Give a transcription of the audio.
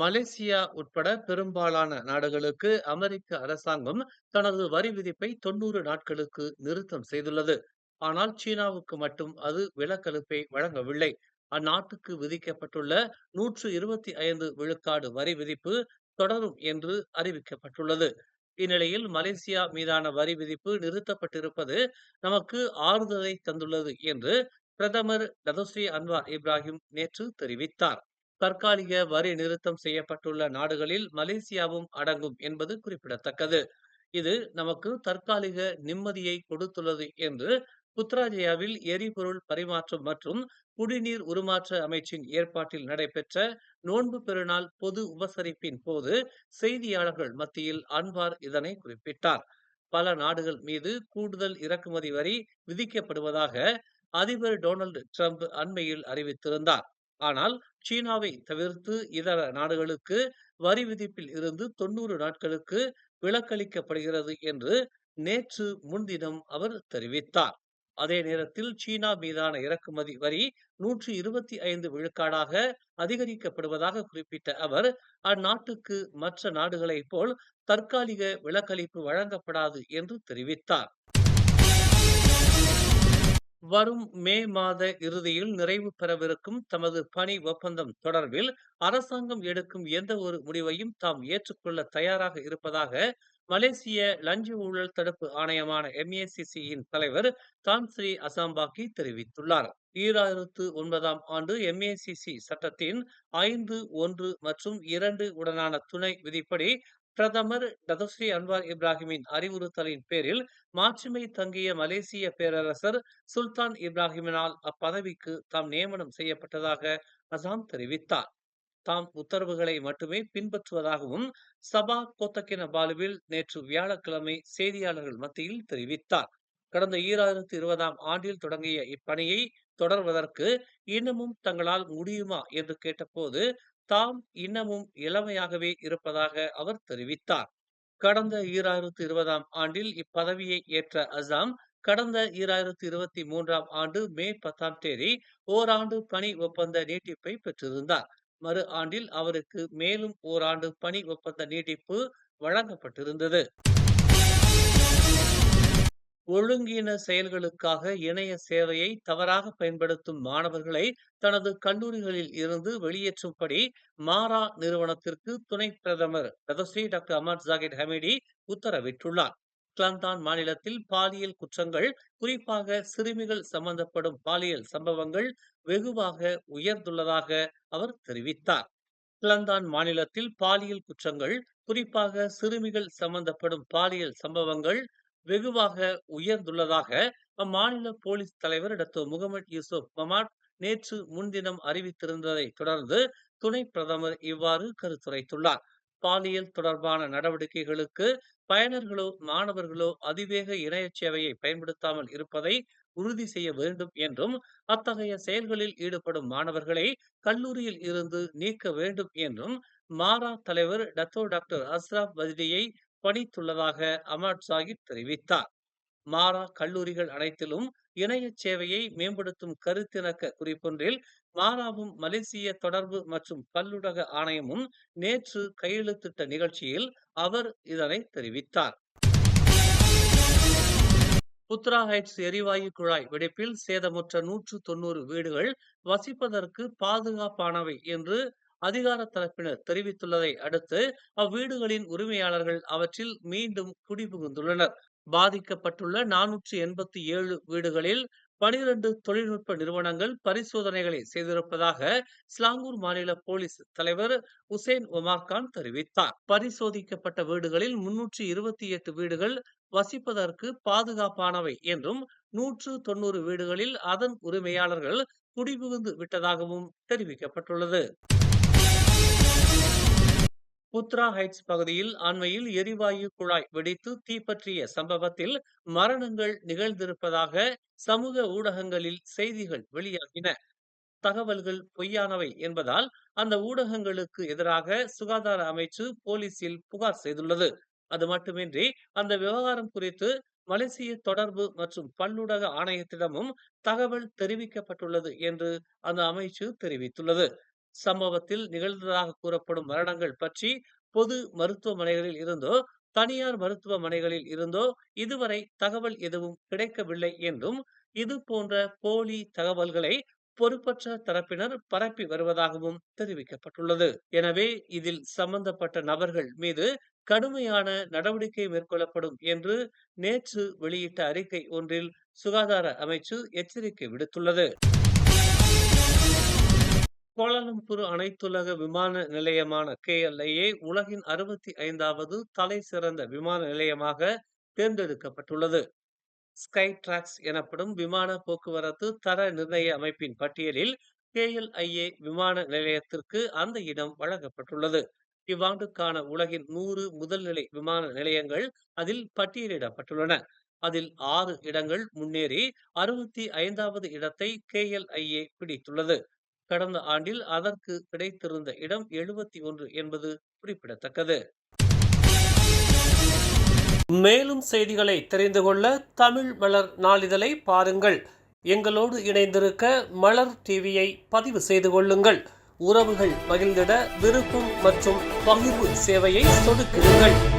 Malaysia உட்பட பெரும்பாலான நாடுகளுக்கு அமெரிக்க அரசாங்கம் தனது வரி விதிப்பை தொண்ணூறு நாட்களுக்கு நிறுத்தம் செய்துள்ளது. ஆனால் சீனாவுக்கு மட்டும் அது விலக்களிப்பை வழங்கவில்லை. அந்நாட்டுக்கு விதிக்கப்பட்டுள்ள நூற்று இருபத்தி ஐந்து விழுக்காடு வரி விதிப்பு தொடரும் என்று அறிவிக்கப்பட்டுள்ளது. இந்நிலையில் மலேசியா மீதான வரி விதிப்பு நிறுத்தப்பட்டிருப்பது நமக்கு ஆறுதலை தந்துள்ளது என்று பிரதமர் டதஸ்ரீ அன்வார் இப்ராஹிம் நேற்று தெரிவித்தார். தற்காலிக வரி நிறுத்தம் செய்யப்பட்டுள்ள நாடுகளில் மலேசியாவும் அடங்கும் என்பது குறிப்பிடத்தக்கது. இது நமக்கு தற்காலிக நிம்மதியை கொடுத்துள்ளது என்று புத்ராஜயாவில் எரிபொருள் பரிமாற்றம் மற்றும் குடிநீர் உருமாற்ற அமைச்சின் ஏற்பாட்டில் நடைபெற்ற நோன்பு பெருநாள் பொது உபசரிப்பின் போது செய்தியாளர்கள் மத்தியில் அன்வார் இதனை குறிப்பிட்டார். பல நாடுகள் மீது கூடுதல் இறக்குமதி வரி விதிக்கப்படுவதாக அதிபர் டொனால்டு ட்ரம்ப் அண்மையில் அறிவித்திருந்தார். ஆனால் சீனாவை தவிர்த்து இதர நாடுகளுக்கு வரி விதிப்பில் இருந்து தொண்ணூறு நாட்களுக்கு விலக்களிக்கப்படுகிறது என்று நேற்று முன்தினம் அவர் தெரிவித்தார். அதே நேரத்தில் சீனா மீதான இறக்குமதி வரி நூற்றி இருபத்தி ஐந்து விழுக்காடாக அதிகரிக்கப்படுவதாக குறிப்பிட்ட அவர் அந்நாட்டுக்கு மற்ற நாடுகளைப் போல் தற்காலிக விலக்களிப்பு வழங்கப்படாது என்று தெரிவித்தார். வரும் மே மாத இறுதியில் நிறைவு பெறவிருக்கும் தமது பணி ஒப்பந்தம் தொடர்பில் அரசாங்கம் எடுக்கும் எந்த ஒரு முடிவையும் தாம் ஏற்றுக்கொள்ள தயாராக இருப்பதாக மலேசிய லஞ்ச ஊழல் தடுப்பு ஆணையமான எம்ஏசிசியின் தலைவர் தான்ஸ்ரீ அசாம்பாக்கி தெரிவித்துள்ளார். ஈராயிரத்து ஒன்பதாம் ஆண்டு எம்ஏசிசி சட்டத்தின் ஐந்து ஒன்று மற்றும் இரண்டு உடனான துணை விதிப்படி பிரதமர் டதஸ்ரீ அன்வார் இப்ராஹிமின் அறிவுறுத்தலின் பேரில் மாட்சிமை தங்கிய மலேசிய பேரரசர் சுல்தான் இப்ராஹிமினால் அப்பதவிக்கு தாம் நியமனம் செய்யப்பட்டதாக அசாம் தெரிவித்தார். தாம் உத்தரவுகளை மட்டுமே பின்பற்றுவதாகவும் சபா கோத்தக்கின பாலுவில் நேற்று வியாழக்கிழமை செய்தியாளர்கள் மத்தியில் தெரிவித்தார். கடந்த ஈராயிரத்தி இருபதாம் ஆண்டில் தொடங்கிய இப்பணியை தொடர்வதற்கு இன்னமும் தங்களால் முடியுமா என்று கேட்டபோது தாம் இன்னமும் இளமையாகவே இருப்பதாக அவர் தெரிவித்தார். கடந்த ஈராயிரத்து இருபதாம் ஆண்டில் இப்பதவியை ஏற்ற அசாம் கடந்த ஈராயிரத்து இருபத்தி மூன்றாம் ஆண்டு மே பத்தாம் தேதி ஓராண்டு பணி ஒப்பந்த நீட்டிப்பை பெற்றிருந்தார். மறு ஆண்டில் அவருக்கு மேலும் ஓராண்டு பணி ஒப்பந்த நீட்டிப்பு வழங்கப்பட்டிருந்தது. ஒழுங்கீன செயல்களுக்காக இணைய சேவையை தவறாக பயன்படுத்தும் மாணவர்களை தனது கல்லூரிகளில் இருந்து வெளியேற்றும்படி மாரா நிறுவனத்திற்கு துணை பிரதமர் பிரதஸ்ரீ டாக்டர் அமர் ஜாகிர் ஹமீடி உத்தரவிட்டுள்ளார். கிளந்தான் மாநிலத்தில் பாலியல் குற்றங்கள் குறிப்பாக சிறுமிகள் சம்பந்தப்படும் பாலியல் சம்பவங்கள் வெகுவாக உயர்ந்துள்ளதாக அவர் தெரிவித்தார். கிளந்தான் மாநிலத்தில் பாலியல் குற்றங்கள் குறிப்பாக சிறுமிகள் சம்பந்தப்படும் பாலியல் சம்பவங்கள் வெகுவாக உயர்ந்துள்ளதாக அம்மாநில போலீஸ் தலைவர் டாக்டர் முகமது யூசுப் மமாட் நேற்று முன்தினம் அறிவித்திருந்ததை தொடர்ந்து துணை பிரதமர் இவ்வாறு கருத்துரைத்துள்ளார். பாலியல் தொடர்பான நடவடிக்கைகளுக்கு பயனர்களோ மாணவர்களோ அதிவேக இணைய சேவையை பயன்படுத்தாமல் இருப்பதை உறுதி செய்ய வேண்டும் என்றும் அத்தகைய செயல்களில் ஈடுபடும் மாணவர்களை கல்லூரியில் இருந்து நீக்க வேண்டும் என்றும் மாரா தலைவர் டத்தோ டாக்டர் அஸ்ராப் வஜ்டியை பணித்துள்ளதாக அமர் சாஹிப் தெரிவித்தார். மாறா கல்லூரிகள் அனைத்திலும் இணைய சேவையை மேம்படுத்தும் கருத்திணக்க குறிப்பொன்றில் மாறாவும் மலேசிய தொடர்பு மற்றும் பல்லுலக ஆணையமும் நேற்று கையெழுத்திட்ட நிகழ்ச்சியில் அவர் இதனை தெரிவித்தார். புத்ரா ஹைட்ஸ் எரிவாயு குழாய் வெடிப்பில் சேதமுற்ற நூற்று தொன்னூறு வீடுகள் வசிப்பதற்கு பாதுகாப்பானவை என்று அதிகார தரப்பினர் தெரிவித்துள்ளதை அடுத்து அவ்வீடுகளின் உரிமையாளர்கள் அவற்றில் மீண்டும் குடிபுகுந்துள்ளனர். பாதிக்கப்பட்டுள்ள நானூற்றி எண்பத்தி ஏழு வீடுகளில் பனிரெண்டு தொழில்நுட்ப நிறுவனங்கள் பரிசோதனைகளை செய்திருப்பதாக ஸ்லாங்கூர் மாநில போலீஸ் தலைவர் உசேன் ஒமார்கான் தெரிவித்தார். பரிசோதிக்கப்பட்ட வீடுகளில் முன்னூற்றி இருபத்தி எட்டு வீடுகள் வசிப்பதற்கு பாதுகாப்பானவை என்றும் நூற்று தொன்னூறு வீடுகளில் அதன் உரிமையாளர்கள் குடிபுகுந்து விட்டதாகவும் தெரிவிக்கப்பட்டுள்ளது. புத்ரா ஹைட்ஸ் பகுதியில் அண்மையில் எரிவாயு குழாய் வெடித்து தீப்பற்றிய சம்பவத்தில் மரணங்கள் நிகழ்ந்திருப்பதாக சமூக ஊடகங்களில் செய்திகள் வெளியாகின. தகவல்கள் பொய்யானவை என்பதால் அந்த ஊடகங்களுக்கு எதிராக சுகாதார அமைச்சு போலீசில் புகார் செய்துள்ளது. அது மட்டுமின்றி அந்த விவகாரம் குறித்து மலேசிய தொடர்பு மற்றும் பல்லூடக ஆணையத்திடமும் தகவல் தெரிவிக்கப்பட்டுள்ளது என்று அந்த அமைச்சு தெரிவித்துள்ளது. சம்பவத்தில் நிகழ்ந்ததாக கூறப்படும் மரணங்கள் பற்றி பொது மருத்துவமனைகளில் இருந்தோ தனியார் மருத்துவமனைகளில் இருந்தோ இதுவரை தகவல் எதுவும் கிடைக்கவில்லை என்றும் இது போன்ற போலி தகவல்களை பொறுப்பற்ற தரப்பினர் பரப்பி வருவதாகவும் தெரிவிக்கப்பட்டுள்ளது. எனவே இதில் சம்பந்தப்பட்ட நபர்கள் மீது கடுமையான நடவடிக்கை மேற்கொள்ளப்படும் என்று நேற்று வெளியிட்ட அறிக்கை ஒன்றில் சுகாதார அமைச்சு எச்சரிக்கை விடுத்துள்ளது. கோலாலம்பூர் அனைத்துலக விமான நிலையமான கேஎல்ஐஏ உலகின் அறுபத்தி ஐந்தாவது தலை சிறந்த விமான நிலையமாக தேர்ந்தெடுக்கப்பட்டுள்ளது. ஸ்கை டிராக்ஸ் எனப்படும் விமான போக்குவரத்து தர நிர்ணய அமைப்பின் பட்டியலில் கேஎல்ஐஏ விமான நிலையத்திற்கு அந்த இடம் வழங்கப்பட்டுள்ளது. இவ்வாண்டுக்கான உலகின் நூறு முதல்நிலை விமான நிலையங்கள் அதில் பட்டியலிடப்பட்டுள்ளன. அதில் ஆறு இடங்கள் முன்னேறி அறுபத்தி ஐந்தாவது இடத்தை கேஎல்ஐஏ பிடித்துள்ளது. கடந்த ஆண்டில் அதற்கு கிடைத்திருந்த இடம் எழுபத்தி ஒன்று என்பது குறிப்பிடத்தக்கது. மேலும் செய்திகளை தெரிந்து கொள்ள தமிழ் மலர் நாளிதழை பாருங்கள். எங்களோடு இணைந்திருக்க மலர் டிவியை பதிவு செய்து கொள்ளுங்கள். உறவுகள் மகிழ்ந்திட விருப்பம் மற்றும் பகிர்வு சேவையை சொடுக்குங்கள்.